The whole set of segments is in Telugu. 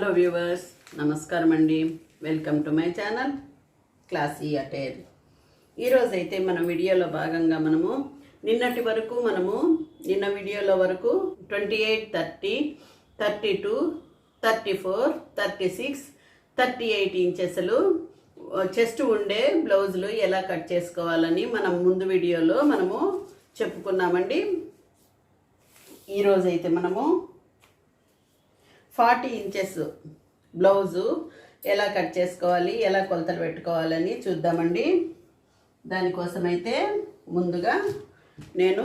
హలో వ్యూవర్స్ నమస్కారం అండి welcome to my channel classy attire ఈరోజు అయితే మన వీడియోలో భాగంగా మనము నిన్నటి వరకు మనము నిన్న వీడియోలో వరకు twenty eight thirty thirty two thirty four thirty six thirty eight ఇంచెస్లు chest ఉండే బ్లౌజులు ఎలా కట్ చేసుకోవాలని మనం ముందు వీడియోలో మనము చెప్పుకున్నామండి. ఈరోజైతే మనము ఫార్టీ ఇంచెస్ బ్లౌజు ఎలా కట్ చేసుకోవాలి ఎలా కొలతలు పెట్టుకోవాలని చూద్దామండి. దానికోసమైతే ముందుగా నేను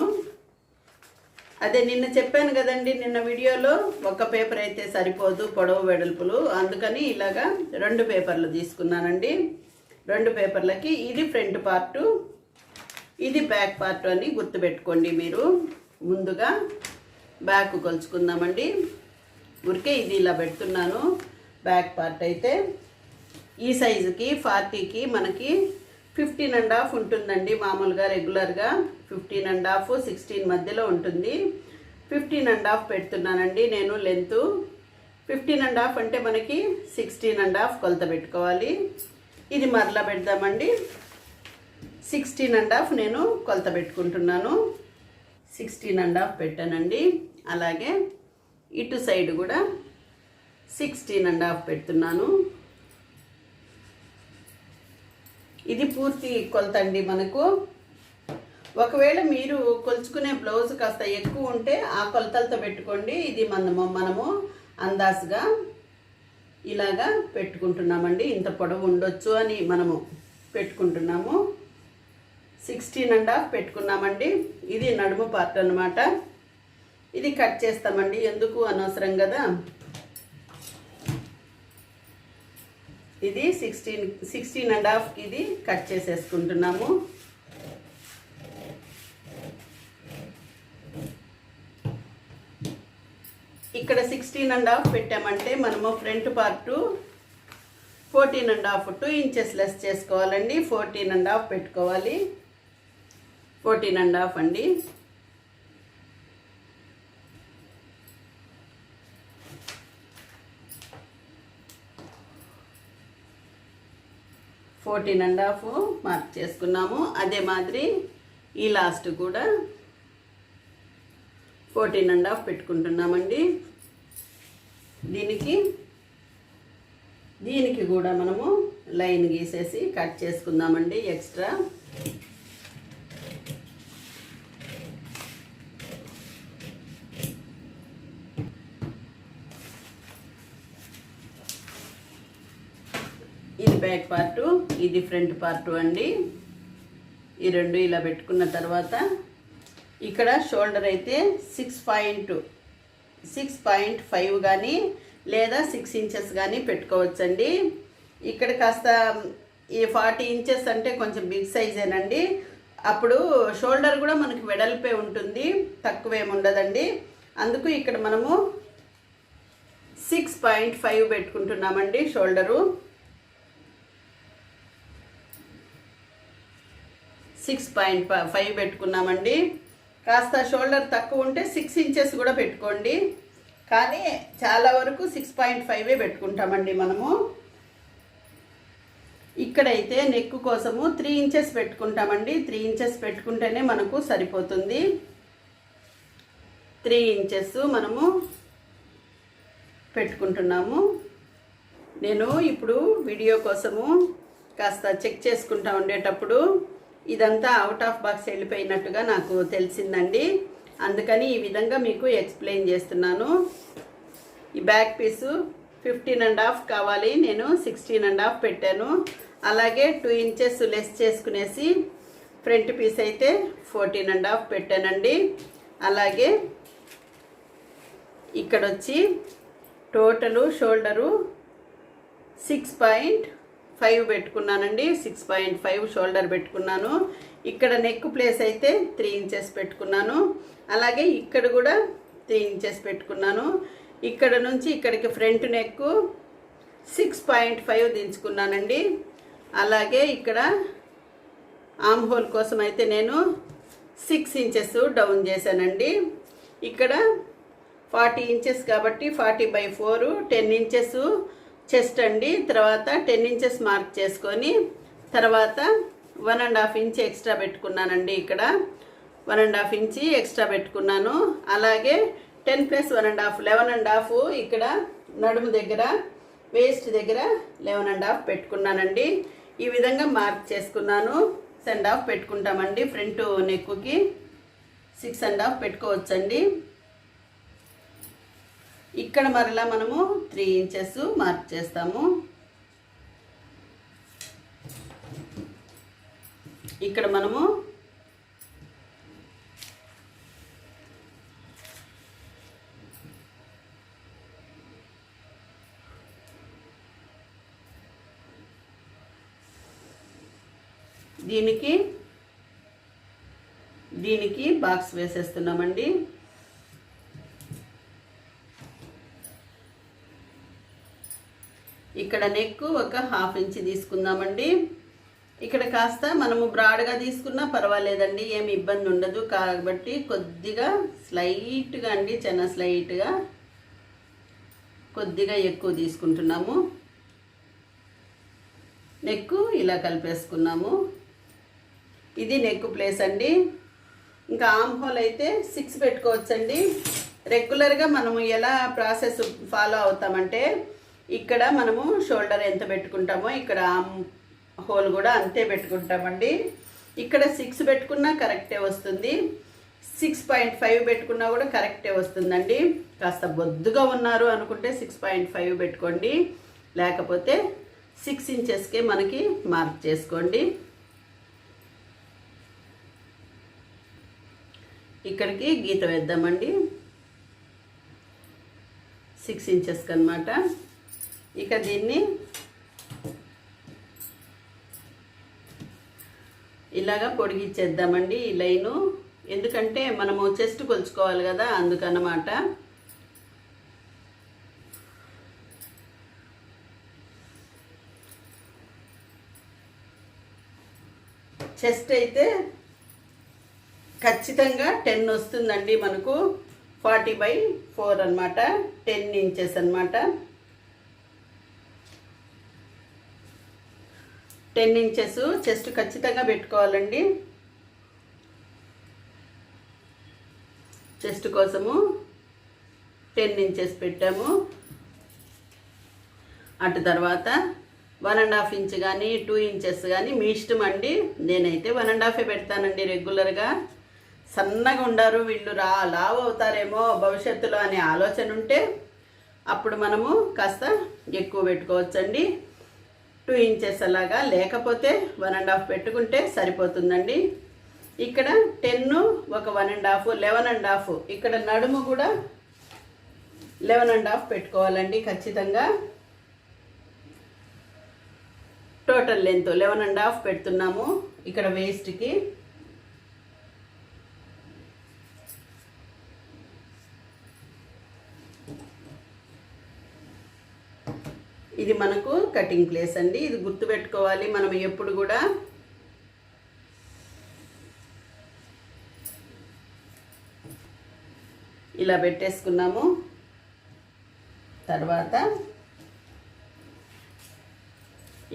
అదే నిన్న చెప్పాను కదండి నిన్న వీడియోలో ఒక పేపర్ అయితే సరిపోదు పొడవు వెడల్పులు. అందుకని ఇలాగా రెండు పేపర్లు తీసుకున్నానండి. రెండు పేపర్లకి ఇది ఫ్రంట్ పార్టు ఇది బ్యాక్ పార్ట్ అని గుర్తుపెట్టుకోండి మీరు. ముందుగా బ్యాక్ కొలుచుకుందామండి. ఊరికే ఇది ఇలా పెడుతున్నాను. బ్యాక్ పార్ట్ అయితే ఈ సైజుకి ఫార్టీకి మనకి ఫిఫ్టీన్ అండ్ హాఫ్ ఉంటుందండి మామూలుగా రెగ్యులర్గా ఫిఫ్టీన్ అండ్ హాఫ్ సిక్స్టీన్ మధ్యలో ఉంటుంది. ఫిఫ్టీన్ అండ్ హాఫ్ పెడుతున్నానండి నేను లెంత్ ఫిఫ్టీన్ అండ్ హాఫ్ అంటే మనకి సిక్స్టీన్ అండ్ హాఫ్ కొలత పెట్టుకోవాలి. ఇది మరలా పెడదామండి. సిక్స్టీన్ అండ్ హాఫ్ నేను కొలత పెట్టుకుంటున్నాను. సిక్స్టీన్ అండ్ హాఫ్ పెట్టానండి. అలాగే ఇటు సైడ్ కూడా సిక్స్టీన్ అండ్ హాఫ్ పెడుతున్నాను. ఇది పూర్తి కొలత అండి మనకు. ఒకవేళ మీరు కొలుచుకునే బ్లౌజ్ కాస్త ఎక్కువ ఉంటే ఆ కొలతలతో పెట్టుకోండి. ఇది మనము మనము అందాజుగా ఇలాగా పెట్టుకుంటున్నామండి. ఇంత పొడవు ఉండొచ్చు అని మనము పెట్టుకుంటున్నాము. సిక్స్టీన్ అండ్ హాఫ్ పెట్టుకున్నామండి. ఇది నడుము పార్ట్ అనమాట ఇది కట్ చేస్తామండి. ఎందుకు అనవసరం కదా? ఇది సిక్స్టీన్ సిక్స్టీన్ అండ్ హాఫ్ ఇది కట్ చేసేసుకుంటున్నాము. ఇక్కడ సిక్స్టీన్ అండ్ హాఫ్ పెట్టామంటే మనము front part fourteen and half two inches less చేసుకోవాలండి. ఫోర్టీన్ అండ్ హాఫ్ పెట్టుకోవాలి. ఫోర్టీన్ అండ్ హాఫ్ అండి. ఫోర్టీన్ అండ్ హాఫ్ మార్క్ చేసుకున్నాము. అదే మాదిరి ఈ లాస్ట్ కూడా ఫోర్టీన్ అండ్ హాఫ్ పెట్టుకుంటున్నామండి. దీనికి దీనికి కూడా మనము లైన్ గీసేసి కట్ చేసుకుందామండి ఎక్స్ట్రా. ఇది బ్యాక్ పార్టు. ఇది ఫ్రంట్ పార్ట్ అండి. ఈ రెండు ఇలా పెట్టుకున్న తర్వాత ఇక్కడ షోల్డర్ అయితే six point six point five కానీ లేదా సిక్స్ ఇంచెస్ కానీ పెట్టుకోవచ్చండి. ఇక్కడ కాస్త ఈ ఫార్టీ ఇంచెస్ అంటే కొంచెం బిగ్ సైజేనండి అప్పుడు షోల్డర్ కూడా మనకి వెడల్పే ఉంటుంది తక్కువేమి ఉండదండి. అందుకు ఇక్కడ మనము సిక్స్ పాయింట్ ఫైవ్ పెట్టుకుంటున్నామండి షోల్డరు. సిక్స్ పాయింట్ ఫైవ్ పెట్టుకున్నామండి. కాస్త షోల్డర్ తక్కువ ఉంటే సిక్స్ ఇంచెస్ కూడా పెట్టుకోండి. కానీ చాలా వరకు సిక్స్ పాయింట్ ఫైవే పెట్టుకుంటామండి మనము. ఇక్కడైతే నెక్ కోసము త్రీ ఇంచెస్ పెట్టుకుంటామండి. త్రీ ఇంచెస్ పెట్టుకుంటేనే మనకు సరిపోతుంది. త్రీ ఇంచెస్ మనము పెట్టుకుంటున్నాము. నేను ఇప్పుడు వీడియో కోసము కాస్త చెక్ చేసుకుంటా ఉండేటప్పుడు ఇదంతా అవుట్ ఆఫ్ బాక్స్ వెళ్ళిపోయినట్టుగా నాకు తెలిసిందండి. అందుకని ఈ విధంగా మీకు ఎక్స్ప్లెయిన్ చేస్తున్నాను. ఈ back piece fifteen and half కావాలి నేను సిక్స్టీన్ అండ్ హాఫ్ పెట్టాను. అలాగే టూ ఇంచెస్ లెస్ చేసుకునేసి ఫ్రంట్ పీస్ అయితే ఫోర్టీన్ అండ్ హాఫ్ పెట్టానండి. అలాగే ఇక్కడ వచ్చి total shoulder six point five పెట్టుకున్నానండి సిక్స్ పాయింట్ ఫైవ్ షోల్డర్ పెట్టుకున్నాను. ఇక్కడ నెక్ ప్లేస్ అయితే త్రీ ఇంచెస్ పెట్టుకున్నాను. అలాగే ఇక్కడ కూడా త్రీ ఇంచెస్ పెట్టుకున్నాను. ఇక్కడ నుంచి ఇక్కడికి front neck six point five దించుకున్నానండి. అలాగే ఇక్కడ ఆమ్ హోల్ కోసం అయితే నేను సిక్స్ ఇంచెస్ డౌన్ చేశానండి. ఇక్కడ ఫార్టీ ఇంచెస్ కాబట్టి forty by four ten inches chest అండి. తర్వాత టెన్ ఇంచెస్ మార్క్ చేసుకొని తర్వాత one and half inch extra పెట్టుకున్నానండి ఇక్కడ. One and half inch extra పెట్టుకున్నాను. అలాగే ten plus one and half eleven and half ఇక్కడ నడుము దగ్గర వేస్ట్ దగ్గర లెవెన్ అండ్ హాఫ్ పెట్టుకున్నానండి. ఈ విధంగా మార్క్ చేసుకున్నాను. సెండ్ హాఫ్ పెట్టుకుంటామండి. ఫ్రంట్ నెక్కుకి సిక్స్ అండ్ హాఫ్ పెట్టుకోవచ్చండి. ఇక్కడ మరలా మనము త్రీ ఇంచెస్ మార్క్ చేస్తాము. ఇక్కడ మనము దీనికి దీనికి బాక్స్ వేసేస్తున్నామండి. ఇక్కడ నెక్ ఒక హాఫ్ ఇంచ్ తీసుకుందామండి. ఇక్కడ కాస్త మనము బ్రాడ్గా తీసుకున్నా పర్వాలేదండి ఏమి ఇబ్బంది ఉండదు. కాబట్టి కొద్దిగా స్లైట్గా అండి చిన్న స్లైట్గా కొద్దిగా ఎక్కువ తీసుకుంటున్నాము. నెక్ ఇలా కలిపేసుకున్నాము. ఇది నెక్ ప్లేస్ అండి. ఇంకా ఆమ్ హోల్ అయితే సిక్స్ పెట్టుకోవచ్చండి. రెగ్యులర్గా మనము ఎలా ప్రాసెస్ ఫాలో అవుతామంటే ఇక్కడ మనము షోల్డర్ ఎంత పెట్టుకుంటామో ఇక్కడ హోల్ కూడా అంతే పెట్టుకుంటామండి. ఇక్కడ సిక్స్ పెట్టుకున్నా కరెక్టే వస్తుంది. సిక్స్ పాయింట్ ఫైవ్ పెట్టుకున్నా కూడా కరెక్టే వస్తుందండి. కాస్త బొద్దుగా ఉన్నారు అనుకుంటే సిక్స్ పాయింట్ ఫైవ్ పెట్టుకోండి. లేకపోతే సిక్స్ ఇంచెస్కే మనకి మార్క్ చేసుకోండి. ఇక్కడికి గీత వేద్దామండి. సిక్స్ ఇంచెస్కి అనమాట ఇక దీన్ని ఇలాగా పొడిగిచ్చేద్దామండి ఈ లైను. ఎందుకంటే మనము చెస్ట్ కొలుచుకోవాలి కదా అందుకన్నమాట. చెస్ట్ అయితే ఖచ్చితంగా టెన్ వస్తుందండి మనకు. ఫార్టీ బై ఫోర్ అనమాట టెన్ ఇంచెస్ అనమాట టెన్ ఇంచెస్ చెస్ట్ ఖచ్చితంగా పెట్టుకోవాలండి. చెస్ట్ కోసము టెన్ ఇంచెస్ పెట్టాము. అటు తర్వాత వన్ అండ్ హాఫ్ ఇంచ్ కానీ టూ ఇంచెస్ కానీ మీ ఇష్టం అండి. నేనైతే వన్ అండ్ హాఫే పెడతానండి రెగ్యులర్గా. సన్నగా ఉండారు వీళ్ళు రా లావు అవుతారేమో భవిష్యత్తులో అనే ఆలోచన ఉంటే అప్పుడు మనము కాస్త ఎక్కువ పెట్టుకోవచ్చండి. టూ ఇంచెస్ అలాగా లేకపోతే వన్ అండ్ హాఫ్ పెట్టుకుంటే సరిపోతుందండి. ఇక్కడ టెన్ ఒక one and half eleven and half ఇక్కడ నడుము కూడా లెవెన్ అండ్ హాఫ్ పెట్టుకోవాలండి ఖచ్చితంగా. Total length eleven and half పెడుతున్నాము ఇక్కడ వేస్ట్కి ఇది మనకు కటింగ్ ప్లేస్ అండి. ఇది గుర్తుపెట్టుకోవాలి మనం ఎప్పుడు కూడా ఇలా పెట్టేసుకున్నాము. తర్వాత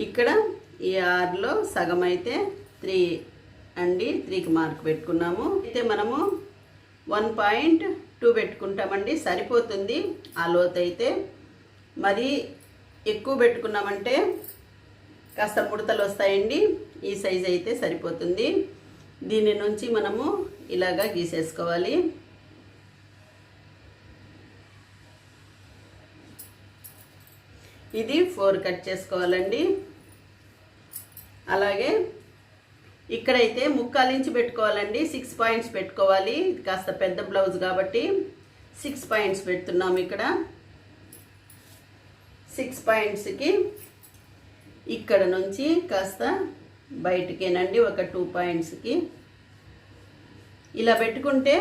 ఇక్కడ ఈ ఆర్లో సగం అయితే త్రీ అండి. త్రీకి మార్క్ పెట్టుకున్నాము. అయితే మనము వన్ పాయింట్ టూ పెట్టుకుంటామండి. సరిపోతుంది. ఆ లోతైతే. అయితే మరి ఎక్కువ పెట్టుకున్నామంటే కాస్త ముడతలు వస్తాయండి. ఈ సైజ్ అయితే సరిపోతుంది. దీని నుంచి మనము ఇలాగా గీసేసుకోవాలి. ఇది ఫోర్ కట్ చేసుకోవాలండి. అలాగే ఇక్కడైతే ముక్కాలించి పెట్టుకోవాలండి. సిక్స్ పాయింట్స్ పెట్టుకోవాలి. కాస్త పెద్ద బ్లౌజ్ కాబట్టి సిక్స్ పాయింట్స్ పెడుతున్నాము ఇక్కడ. సిక్స్ పాయింట్స్కి ఇక్కడ నుంచి కాస్త బయటికేనండి ఒక టూ పాయింట్స్కి ఇలా పెట్టుకుంటే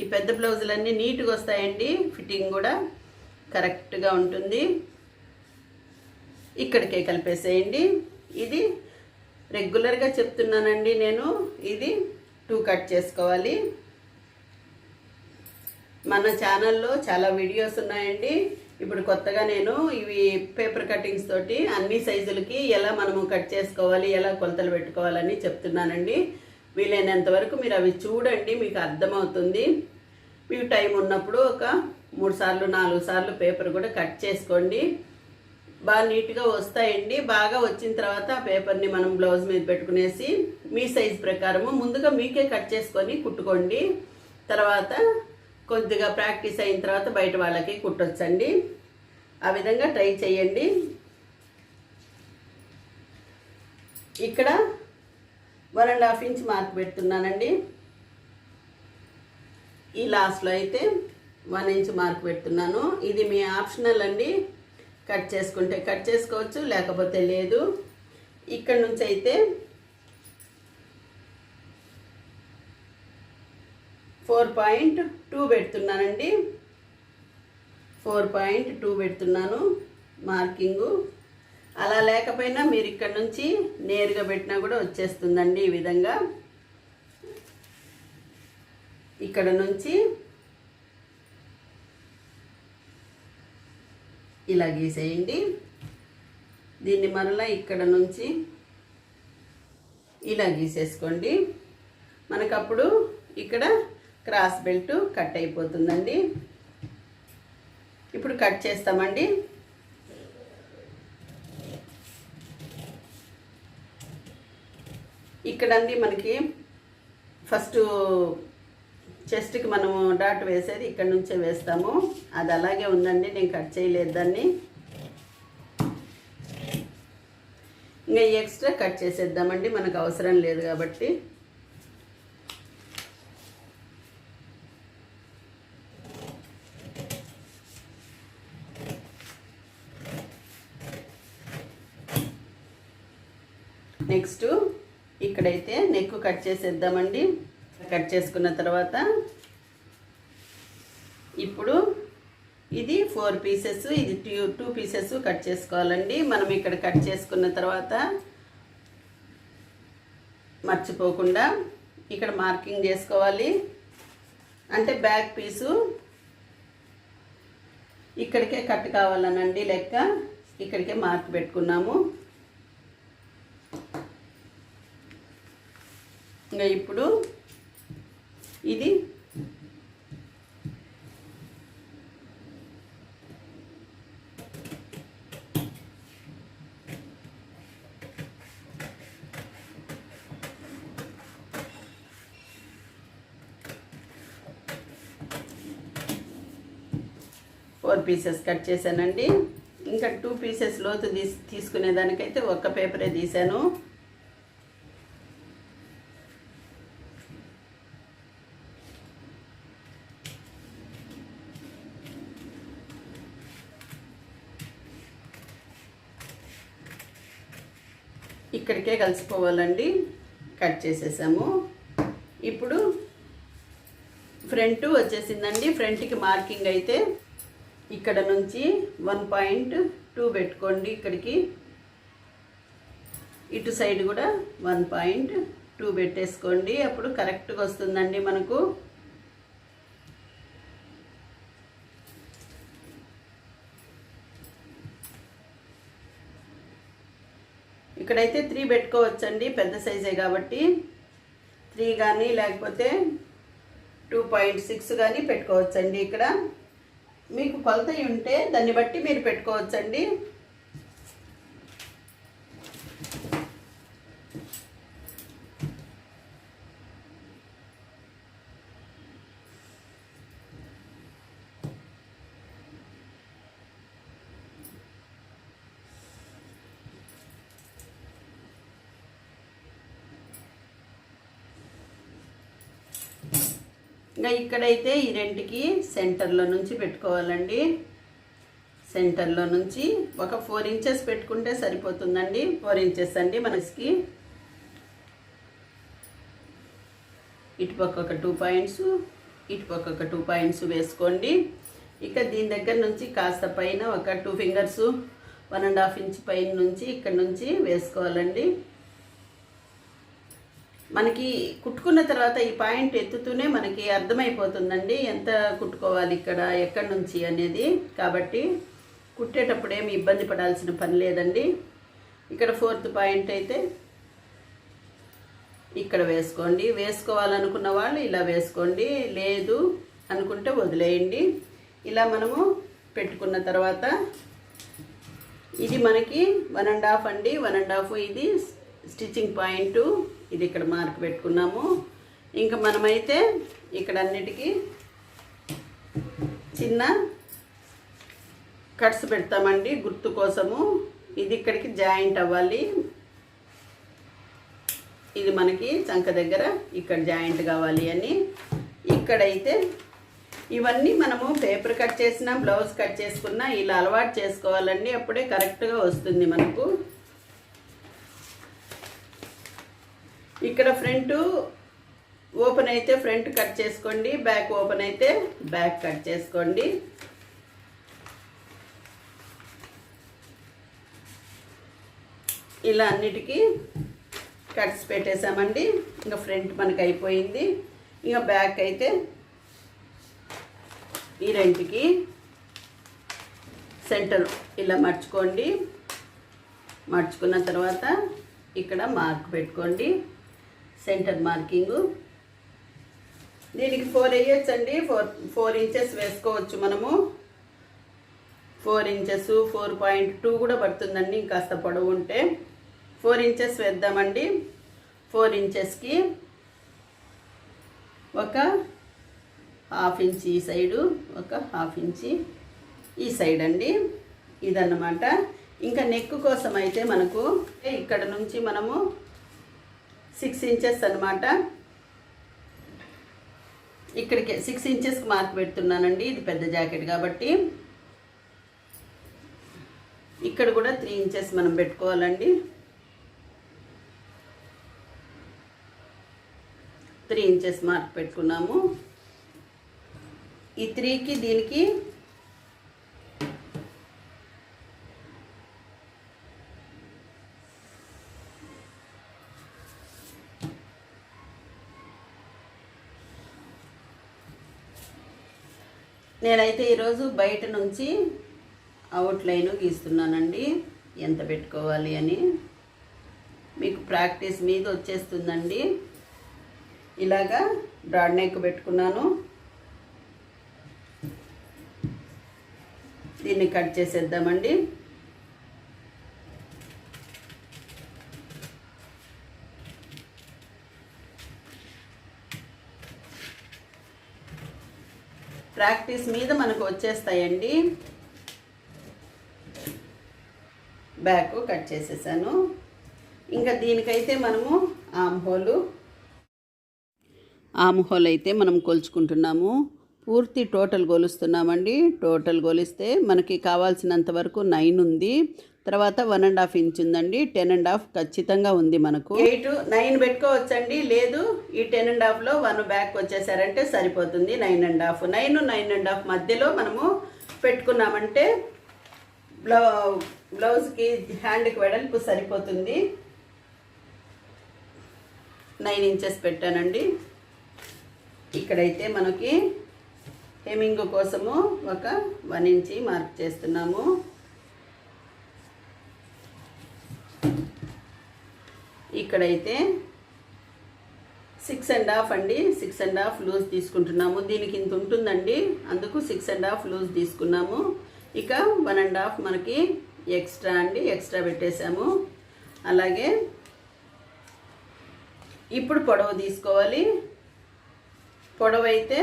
ఈ పెద్ద బ్లౌజులన్నీ నీట్గా వస్తాయండి ఫిట్టింగ్ కూడా కరెక్ట్గా ఉంటుంది. ఇక్కడికే కలిపేసేయండి. ఇది రెగ్యులర్గా చెప్తున్నానండి నేను ఇది టూ కట్ చేసుకోవాలి. మన ఛానల్లో చాలా వీడియోస్ ఉన్నాయండి. ఇప్పుడు కొత్తగా నేను ఇవి పేపర్ కటింగ్స్ తోటి అన్ని సైజులకి ఎలా మనము కట్ చేసుకోవాలి ఎలా కొలతలు పెట్టుకోవాలని చెప్తున్నానండి. వీలైనంత వరకు మీరు అవి చూడండి మీకు అర్థమవుతుంది. మీకు టైం ఉన్నప్పుడు ఒక మూడు సార్లు నాలుగు సార్లు పేపర్ కూడా కట్ చేసుకోండి. బాగా నీట్గా వస్తాయండి. బాగా వచ్చిన తర్వాత ఆ పేపర్ని మనం బ్లౌజ్ మీద పెట్టుకునేసి మీ సైజ్ ప్రకారము ముందుగా మీకే కట్ చేసుకొని కుట్టుకోండి. తర్వాత కొద్దిగా ప్రాక్టీస్ అయిన తర్వాత బయట వాళ్ళకి కుట్టొచ్చండి. ఆ విధంగా ట్రై చేయండి. ఇక్కడ one and half inch mark పెడుతున్నానండి. ఈ లాస్ట్లో అయితే వన్ ఇంచ్ మార్క్ పెడుతున్నాను. ఇది మీ ఆప్షనల్ అండి. కట్ చేసుకుంటే కట్ చేసుకోవచ్చు లేకపోతే లేదు. ఇక్కడ నుంచి అయితే ఫోర్ పాయింట్ టూ పెడుతున్నానండి. ఫోర్ పాయింట్ టూ పెడుతున్నాను మార్కింగు. అలా లేకపోయినా మీరు ఇక్కడ నుంచి నేరుగా పెట్టినా కూడా వచ్చేస్తుందండి ఈ విధంగా. ఇక్కడ నుంచి ఇలా గీసేయండి. దీన్ని మరలా ఇక్కడ నుంచి ఇలా గీసేసుకోండి. మనకప్పుడు ఇక్కడ క్రాస్ బెల్ట్ కట్ అయిపోతుందండి. ఇప్పుడు కట్ చేస్తామండి. ఇక్కడండి మనకి ఫస్ట్ చెస్ట్కి మనము డాట్ వేసేది ఇక్కడ నుంచే వేస్తాము. అది అలాగే ఉందండి నేను కట్ చేయలేదు దాన్ని. ఇంకా ఎక్స్ట్రా కట్ చేసేద్దామండి మనకు అవసరం లేదు కాబట్టి. నెక్స్ట్ ఇక్కడైతే నెక్ కట్ చేసేద్దామండి. కట్ చేసుకున్న తర్వాత ఇప్పుడు ఇది ఫోర్ పీసెస్ ఇది టూ టూ పీసెస్ కట్ చేసుకోవాలండి. మనం ఇక్కడ కట్ చేసుకున్న తర్వాత మర్చిపోకుండా ఇక్కడ మార్కింగ్ చేసుకోవాలి. అంటే బ్యాక్ పీసు ఇక్కడికే కట్ కావాలనండి లెక్క. ఇక్కడికే మార్క్ పెట్టుకున్నాము. ఇంకా ఇప్పుడు ఇది ఫోర్ పీసెస్ కట్ చేశానండి. ఇంకా టూ పీసెస్ లోతు తీసి తీసుకునేదానికైతే ఒక్క పేపరే తీశాను. ఇక్కడికే కలిసిపోవాలండి. కట్ చేసేసాము. ఇప్పుడు ఫ్రంట్ వచ్చేసిందండి. ఫ్రంట్కి మార్కింగ్ అయితే ఇక్కడ నుంచి వన్ పాయింట్ టూ పెట్టుకోండి ఇక్కడికి. ఇటు సైడ్ కూడా వన్ పాయింట్ టూ పెట్టేసుకోండి. అప్పుడు కరెక్ట్గా వస్తుందండి మనకు. ఇక్కడైతే త్రీ పెట్టుకోవచ్చండి పెద్ద సైజే కాబట్టి. త్రీ కానీ లేకపోతే టూ పాయింట్ సిక్స్ కానీ పెట్టుకోవచ్చండి ఇక్కడ. మీకు కొలత ఉంటే దాన్ని బట్టి మీరు పెట్టుకోవచ్చండి. ఇంకా ఇక్కడైతే ఈ రెండుకి సెంటర్లో నుంచి పెట్టుకోవాలండి. సెంటర్లో నుంచి ఒక ఫోర్ ఇంచెస్ పెట్టుకుంటే సరిపోతుందండి. ఫోర్ ఇంచెస్ అండి మనకి ఇటుపక్క ఒక టూ పాయింట్స్ ఇటుపక్క ఒక టూ పాయింట్స్ వేసుకోండి. ఇక దీని దగ్గర నుంచి కాస్త పైన ఒక two fingers one and half inch పైన నుంచి ఇక్కడ నుంచి వేసుకోవాలండి. మనకి కుట్టుకున్న తర్వాత ఈ పాయింట్ ఎత్తుతూనే మనకి అర్థమైపోతుందండి ఎంత కుట్టుకోవాలి ఇక్కడ ఎక్కడి నుంచి అనేది. కాబట్టి కుట్టేటప్పుడు ఏమి ఇబ్బంది పడాల్సిన పని లేదండి. ఇక్కడ ఫోర్త్ పాయింట్ అయితే ఇక్కడ వేసుకోండి. వేసుకోవాలనుకున్న వాళ్ళు ఇలా వేసుకోండి. లేదు అనుకుంటే వదిలేయండి. ఇలా మనము పెట్టుకున్న తర్వాత ఇది మనకి వన్ అండ్ హాఫ్ అండి. వన్ అండ్ హాఫ్ ఇది స్టిచ్చింగ్ పాయింట్ ఇది ఇక్కడ మార్క్ పెట్టుకున్నాము. ఇంకా మనమైతే ఇక్కడ అన్నిటికీ చిన్న కట్స్ పెడతామండి గుర్తు కోసము. ఇది ఇక్కడికి జాయింట్ అవ్వాలి. ఇది మనకి చంక దగ్గర ఇక్కడ జాయింట్ కావాలి అని. ఇక్కడైతే ఇవన్నీ మనము పేపర్ కట్ చేసినా బ్లౌజ్ కట్ చేసుకున్నా ఇలా అలవాటు చేసుకోవాలండి. అప్పుడే కరెక్ట్గా వస్తుంది మనకు. ఇక్కడ ఫ్రంట్ ఓపెన్ అయితే ఫ్రంట్ కట్ చేసుకోండి బ్యాక్ ఓపెన్ అయితే బ్యాక్ కట్ చేసుకోండి. ఇలా అన్నిటికీ కట్స్ పెట్టేసామండి. ఇంకా ఫ్రంట్ మనకి అయిపోయింది. ఇంకా బ్యాక్ అయితే ఈ రెంట్కి సెంటర్ ఇలా మర్చుకోండి. మర్చుకున్న తర్వాత ఇక్కడ మార్క్ పెట్టుకోండి. Centre marking. దీనికి ఫోర్ వేయచ్చండి ఫోర్ ఫోర్ ఇంచెస్ వేసుకోవచ్చు మనము. Four inches four point two కూడా పడుతుందండి ఇంకాస్త పొడవు ఉంటే. Four inches వేద్దామండి. ఫోర్ ఇంచెస్కి ఒక హాఫ్ ఇంచ్ ఈ సైడు ఒక హాఫ్ ఇంచి ఈ సైడ్ అండి. ఇదన్నమాట. ఇంకా నెక్ కోసం అయితే మనకు ఇక్కడ నుంచి మనము సిక్స్ ఇంచెస్ అన్నమాట. ఇక్కడికి సిక్స్ ఇంచెస్కి మార్క్ పెడుతున్నానండి. ఇది పెద్ద జాకెట్ కాబట్టి. ఇక్కడ కూడా త్రీ ఇంచెస్ మనం పెట్టుకోవాలండి. త్రీ ఇంచెస్ మార్క్ పెట్టుకున్నాము. ఈ త్రీకి దీనికి నేనైతే ఈరోజు బయట నుంచి అవుట్లైన్ గీస్తున్నానండి. ఎంత పెట్టుకోవాలి అని. మీకు ప్రాక్టీస్ మీద వచ్చేస్తుందండి. ఇలాగా బ్రాడ్ నెక్ పెట్టుకున్నాను. దీన్ని కట్ చేసేద్దామండి. ప్రాక్టీస్ మీద మనకు వచ్చేస్తాయండి. బ్యాక్ కట్ చేసేసాను. ఇంకా దీనికైతే మనము ఆమ్హోలు ఆమ్హోల్ అయితే మనం కొలుచుకుంటున్నాము. పూర్తి టోటల్ కొలుస్తున్నామండి టోటల్ కొలిస్తే మనకి కావాల్సినంత వరకు నైన్ ఉంది. తర్వాత వన్ అండ్ హాఫ్ ఇంచ్ ఉందండి టెన్ అండ్ హాఫ్ ఖచ్చితంగా ఉంది మనకు. ఎయిట్ నైన్ పెట్టుకోవచ్చండి లేదు ఈ టెన్ అండ్ హాఫ్లో వన్ బ్యాక్ వచ్చేసారంటే సరిపోతుంది nine and half. Nine nine and half మధ్యలో మనము పెట్టుకున్నామంటే బ్లౌ బ్లౌజ్కి హ్యాండ్కి వెడల్పు సరిపోతుంది. నైన్ ఇంచెస్ పెట్టానండి. ఇక్కడైతే మనకి హెమింగ్ కోసము ఒక వన్ ఇంచి మార్క్ చేస్తున్నాము. ఇక్కడైతే సిక్స్ అండ్ హాఫ్ అండి. సిక్స్ అండ్ హాఫ్ లూజ్ తీసుకుంటున్నాము. దీనికి ఇంత ఉంటుందండి. అందుకు సిక్స్ అండ్ హాఫ్ లూజ్ తీసుకున్నాము. ఇక వన్ అండ్ హాఫ్ మనకి ఎక్స్ట్రా అండి. ఎక్స్ట్రా పెట్టేశాము. అలాగే ఇప్పుడు పొడవు తీసుకోవాలి. పొడవు అయితే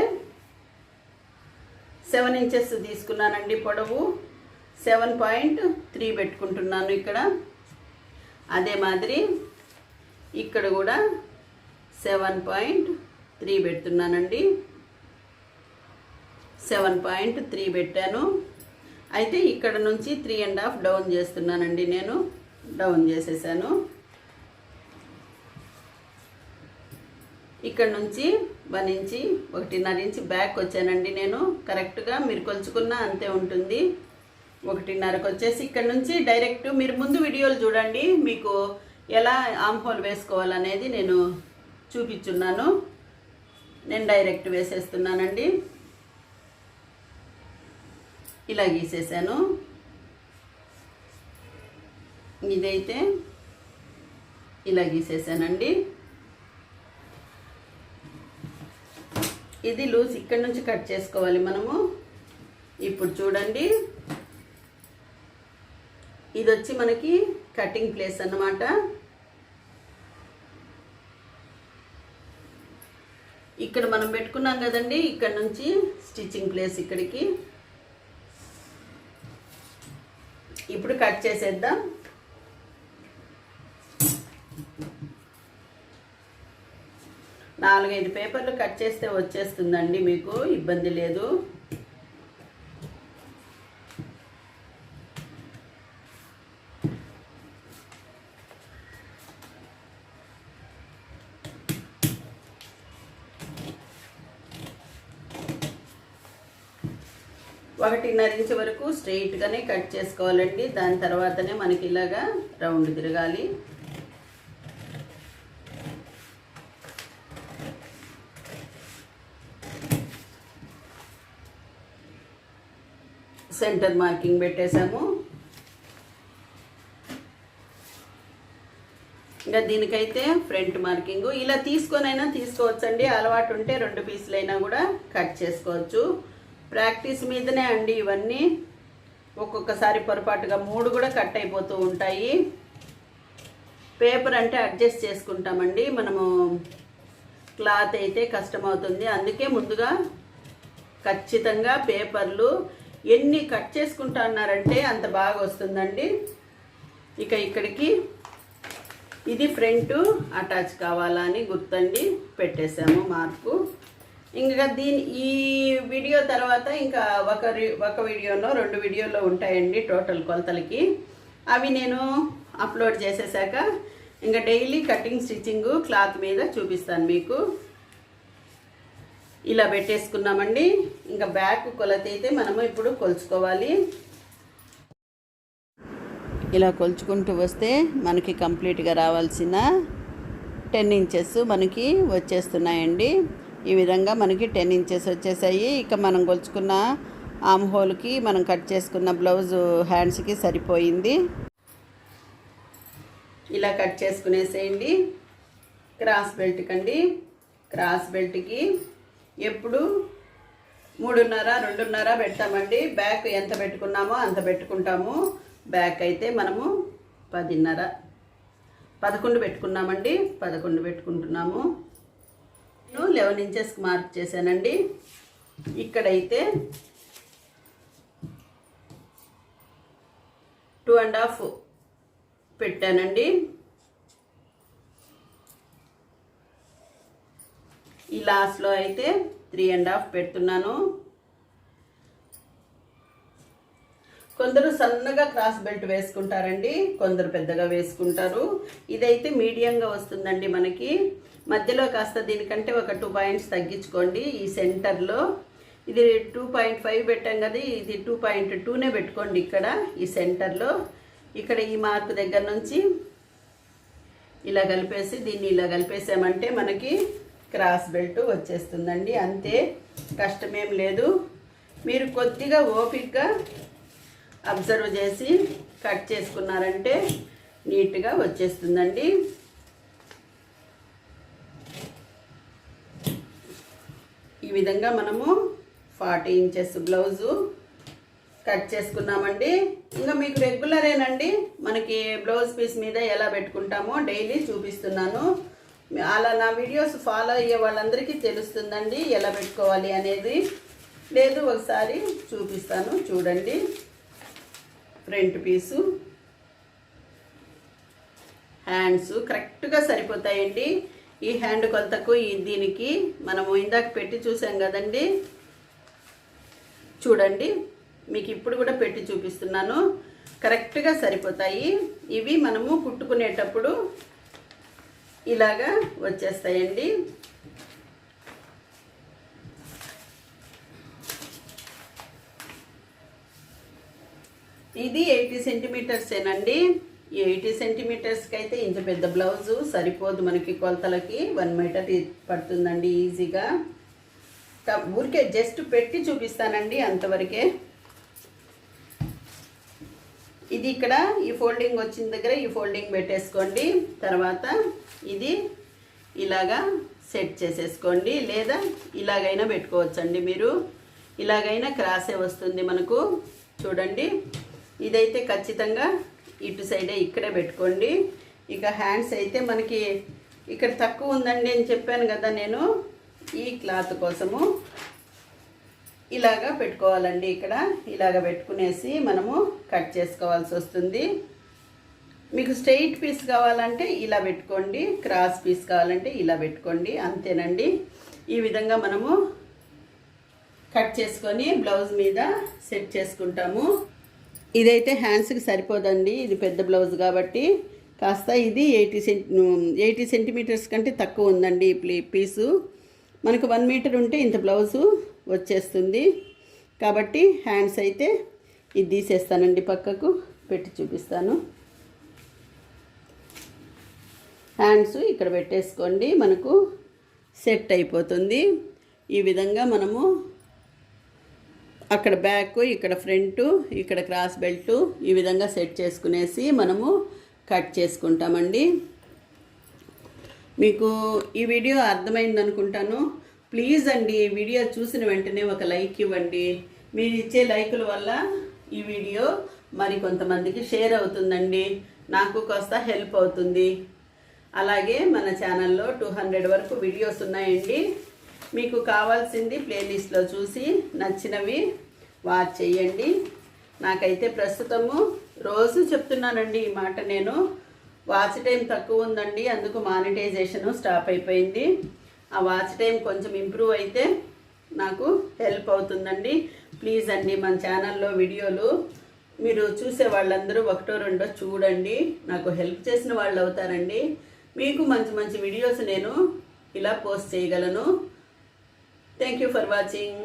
సెవెన్ ఇంచెస్ తీసుకున్నానండి పొడవు. సెవెన్ పాయింట్ త్రీ పెట్టుకుంటున్నాను ఇక్కడ. అదే మాదిరి ఇక్కడ కూడా సెవెన్ పాయింట్ త్రీ పెడుతున్నానండి. సెవెన్ పాయింట్ త్రీ పెట్టాను. అయితే ఇక్కడ నుంచి త్రీ అండ్ హాఫ్ డౌన్ చేస్తున్నానండి నేను. డౌన్ చేసేసాను. ఇక్కడ నుంచి వన్ ఇంచి ఒకటిన్నర ఇంచి బ్యాక్ వచ్చానండి నేను. కరెక్ట్గా మీరు కొలుచుకున్న అంతే ఉంటుంది. ఒకటిన్నరకు వచ్చేసి ఇక్కడ నుంచి డైరెక్ట్ మీరు ముందు వీడియోలు చూడండి. మీకు ఎలా ఆమ్ హోల్ వేసుకోవాలనేది నేను చూపించున్నాను. నేను డైరెక్ట్ వేసేస్తున్నానండి. ఇలా గీసేసాను. ఇదైతే ఇలా గీసేసానండి. ఇది లూజ్ ఇక్కడ నుంచి కట్ చేసుకోవాలి మనము. ఇప్పుడు చూడండి. ఇది వచ్చి మనకి కటింగ్ ప్లేస్ అన్నమాట. ఇక్కడ మనం పెట్టుకున్నాం కదండి ఇక్కడ నుంచి స్టిచ్చింగ్ ప్లేస్ ఇక్కడికి. ఇప్పుడు కట్ చేసేద్దాం. నాలుగైదు పేపర్లు కట్ చేస్తే వచ్చేస్తుందండి మీకు ఇబ్బంది లేదు. ఒకటిన్నర ఇంచ్ వరకు స్ట్రెయిట్గానే కట్ చేసుకోవాలండి. దాని తర్వాతనే మనకి ఇలాగా రౌండ్ తిరగాలి. సెంటర్ మార్కింగ్ పెట్టేశాము. ఇంకా దీనికైతే ఫ్రంట్ మార్కింగ్ ఇలా తీసుకొనైనా తీసుకోవచ్చండి. అలవాటు ఉంటే రెండు పీసులైనా కూడా కట్ చేసుకోవచ్చు. ప్రాక్టీస్ మీదనే అండి ఇవన్నీ. ఒక్కొక్కసారి పొరపాటుగా మూడు కూడా కట్ అయిపోతూ ఉంటాయి. పేపర్ అంటే అడ్జస్ట్ చేసుకుంటామండి. మనము క్లాత్ అయితే కష్టమవుతుంది. అందుకే ముందుగా ఖచ్చితంగా పేపర్లు ఎన్ని కట్ చేసుకుంటా అన్నారంటే అంత బాగా వస్తుందండి. ఇక ఇక్కడికి ఇది ఫ్రంట్ అటాచ్ కావాలా అని గుర్తండి. పెట్టేశాము మార్కు. ఇంకా దీని ఈ వీడియో తర్వాత ఇంకా ఒక ఒక వీడియోలో రెండు వీడియోలో ఉంటాయండి టోటల్ కొలతలకి. అవి నేను అప్లోడ్ చేసేసాక ఇంకా డైలీ కటింగ్ స్టిచ్చింగ్ క్లాత్ మీద చూపిస్తాను మీకు. ఇలా పెట్టేసుకున్నామండి. ఇంకా బ్యాక్ కొలత అయితే మనము ఇప్పుడు కొలుచుకోవాలి. ఇలా కొలుచుకుంటూ వస్తే మనకి కంప్లీట్గా రావాల్సిన టెన్ ఇంచెస్ మనకి వచ్చేస్తున్నాయండి. ఈ విధంగా మనకి టెన్ ఇంచెస్ వచ్చేసాయి. ఇక మనం గొలుచుకున్న ఆమ్ హోల్కి మనం కట్ చేసుకున్న బ్లౌజ్ హ్యాండ్స్కి సరిపోయింది. ఇలా కట్ చేసుకునేసేయండి. క్రాస్ బెల్ట్ కండి. క్రాస్ బెల్ట్కి ఎప్పుడు మూడున్నర రెండున్నర పెడతామండి. బ్యాక్ ఎంత పెట్టుకున్నామో అంత పెట్టుకుంటాము. బ్యాక్ అయితే మనము పదిన్నర పదకొండు పెట్టుకున్నామండి. పదకొండు పెట్టుకుంటున్నాము. లెవెన్ ఇంచెస్కి మార్క్ చేశానండి. ఇక్కడైతే టూ అండ్ హాఫ్ పెట్టానండి. ఈ లాస్ట్లో అయితే త్రీ అండ్ హాఫ్ పెడుతున్నాను. కొందరు సన్నగా క్రాస్ బెల్ట్ వేసుకుంటారండి కొందరు పెద్దగా వేసుకుంటారు. ఇదైతే మీడియంగా వస్తుందండి మనకి. మధ్యలో కాస్త దీనికంటే ఒక టూ పాయింట్స్ తగ్గించుకోండి. ఈ సెంటర్లో ఇది టూ పాయింట్ ఫైవ్ పెట్టాం కదా ఇది టూ పాయింట్ టూనే పెట్టుకోండి ఇక్కడ ఈ సెంటర్లో ఇక్కడ ఈ మార్క్ దగ్గర నుంచి ఇలా కలిపేసి దీన్ని ఇలా కలిపేసామంటే మనకి క్రాస్ బెల్ట్ వచ్చేస్తుందండి. అంతే కష్టమేం లేదు. మీరు కొద్దిగా ఓపిక్గా అబ్జర్వ్ చేసి కట్ చేసుకున్నారంటే నీట్గా వచ్చేస్తుందండి. విధంగా మనము ఫార్టీ ఇంచెస్ బ్లౌజు కట్ చేసుకున్నామండి. ఇంకా మీకు రెగ్యులరేనండి మనకి బ్లౌజ్ పీస్ మీద ఎలా పెట్టుకుంటామో డైలీ చూపిస్తున్నాను. అలా నా వీడియోస్ ఫాలో అయ్యే వాళ్ళందరికీ తెలుస్తుందండి ఎలా పెట్టుకోవాలి అనేది. లేదు ఒకసారి చూపిస్తాను చూడండి. ఫ్రంట్ పీసు. హ్యాండ్స్ కరెక్ట్గా సరిపోతాయండి. ఈ హ్యాండ్ కొలతకు ఈ దీనికి మనము ఇందాక పెట్టి చూసాం కదండి. చూడండి మీకు ఇప్పుడు కూడా పెట్టి చూపిస్తున్నాను. కరెక్ట్గా సరిపోతాయి. ఇవి మనము కుట్టుకునేటప్పుడు ఇలాగా వచ్చేస్తాయండి. ఇది ఎయిటీ సెంటీమీటర్సేనండి. ఎయిటీ సెంటీమీటర్స్కి అయితే ఇంత పెద్ద బ్లౌజు సరిపోదు మనకి కొలతలకి. వన్ మీటర్ పడుతుందండి ఈజీగా. త- ఊరికే జస్ట్ పెట్టి చూపిస్తానండి అంతవరకే. ఇది ఇక్కడ ఈ ఫోల్డింగ్ వచ్చిన దగ్గర ఈ ఫోల్డింగ్ పెట్టేసుకోండి. తర్వాత ఇది ఇలాగా సెట్ చేసేసుకోండి. లేదా ఇలాగైనా పెట్టుకోవచ్చండి మీరు. ఇలాగైనా క్రాసే వస్తుంది మనకు. చూడండి. ఇదైతే ఖచ్చితంగా ఇటు సైడే ఇక్కడే పెట్టుకోండి. ఇక హ్యాండ్స్ అయితే మనకి ఇక్కడ తక్కువ ఉందండి అని చెప్పాను కదా నేను. ఈ క్లాత్ కోసము ఇలాగా పెట్టుకోవాలండి ఇక్కడ. ఇలాగ పెట్టుకునేసి మనము కట్ చేసుకోవాల్సి వస్తుంది. మీకు స్ట్రెయిట్ పీస్ కావాలంటే ఇలా పెట్టుకోండి. క్రాస్ పీస్ కావాలంటే ఇలా పెట్టుకోండి. అంతేనండి. ఈ విధంగా మనము కట్ చేసుకొని బ్లౌజ్ మీద సెట్ చేసుకుంటాము. ఇదైతే హ్యాండ్స్కి సరిపోదండి. ఇది పెద్ద బ్లౌజ్ కాబట్టి కాస్త ఇది ఎయిటీ సెంటి ఎయిటీ సెంటీమీటర్స్ కంటే తక్కువ ఉందండి ఈ ప్లీ పీసు. మనకు వన్ మీటర్ ఉంటే ఇంత బ్లౌజు వచ్చేస్తుంది. కాబట్టి హ్యాండ్స్ అయితే ఇది తీసేస్తానండి పక్కకు పెట్టి చూపిస్తాను. హ్యాండ్స్ ఇక్కడ పెట్టేసుకోండి. మనకు సెట్ అయిపోతుంది. ఈ విధంగా మనము అక్కడ బ్యాక్ ఇక్కడ ఫ్రంట్ ఇక్కడ క్రాస్ బెల్ట్ ఈ విధంగా సెట్ చేసుకునేసి మనము కట్ చేసుకుంటామండి. మీకు ఈ వీడియో అర్థమైంది అనుకుంటాను ప్లీజ్ అండి ఈ వీడియో చూసిన వెంటనే ఒక లైక్ ఇవ్వండి. మీరు ఇచ్చే లైకుల వల్ల ఈ వీడియో మరి కొంతమందికి షేర్ అవుతుందండి. నాకు కాస్త హెల్ప్ అవుతుంది. అలాగే మన ఛానల్లో టూ హండ్రెడ్ వరకు వీడియోస్ ఉన్నాయండి. మీకు కావాల్సింది ప్లేలిస్ట్లో చూసి నచ్చినవి వాచ్ చేయండి. నాకైతే ప్రస్తుతము రోజు చెప్తున్నానండి ఈ మాట నేను. వాచ్ టైం తక్కువ ఉందండి అందుకు మానిటైజేషన్ స్టాప్ అయిపోయింది. ఆ వాచ్ టైం కొంచెం ఇంప్రూవ్ అయితే నాకు హెల్ప్ అవుతుందండి. ప్లీజ్ అండి మన ఛానల్లో వీడియోలు మీరు చూసే వాళ్ళందరూ ఒకటో రెండో చూడండి. నాకు హెల్ప్ చేసిన వాళ్ళు అవుతారండి. మీకు మంచి మంచి వీడియోస్ నేను ఇలా పోస్ట్ చేయగలను. Thank you for watching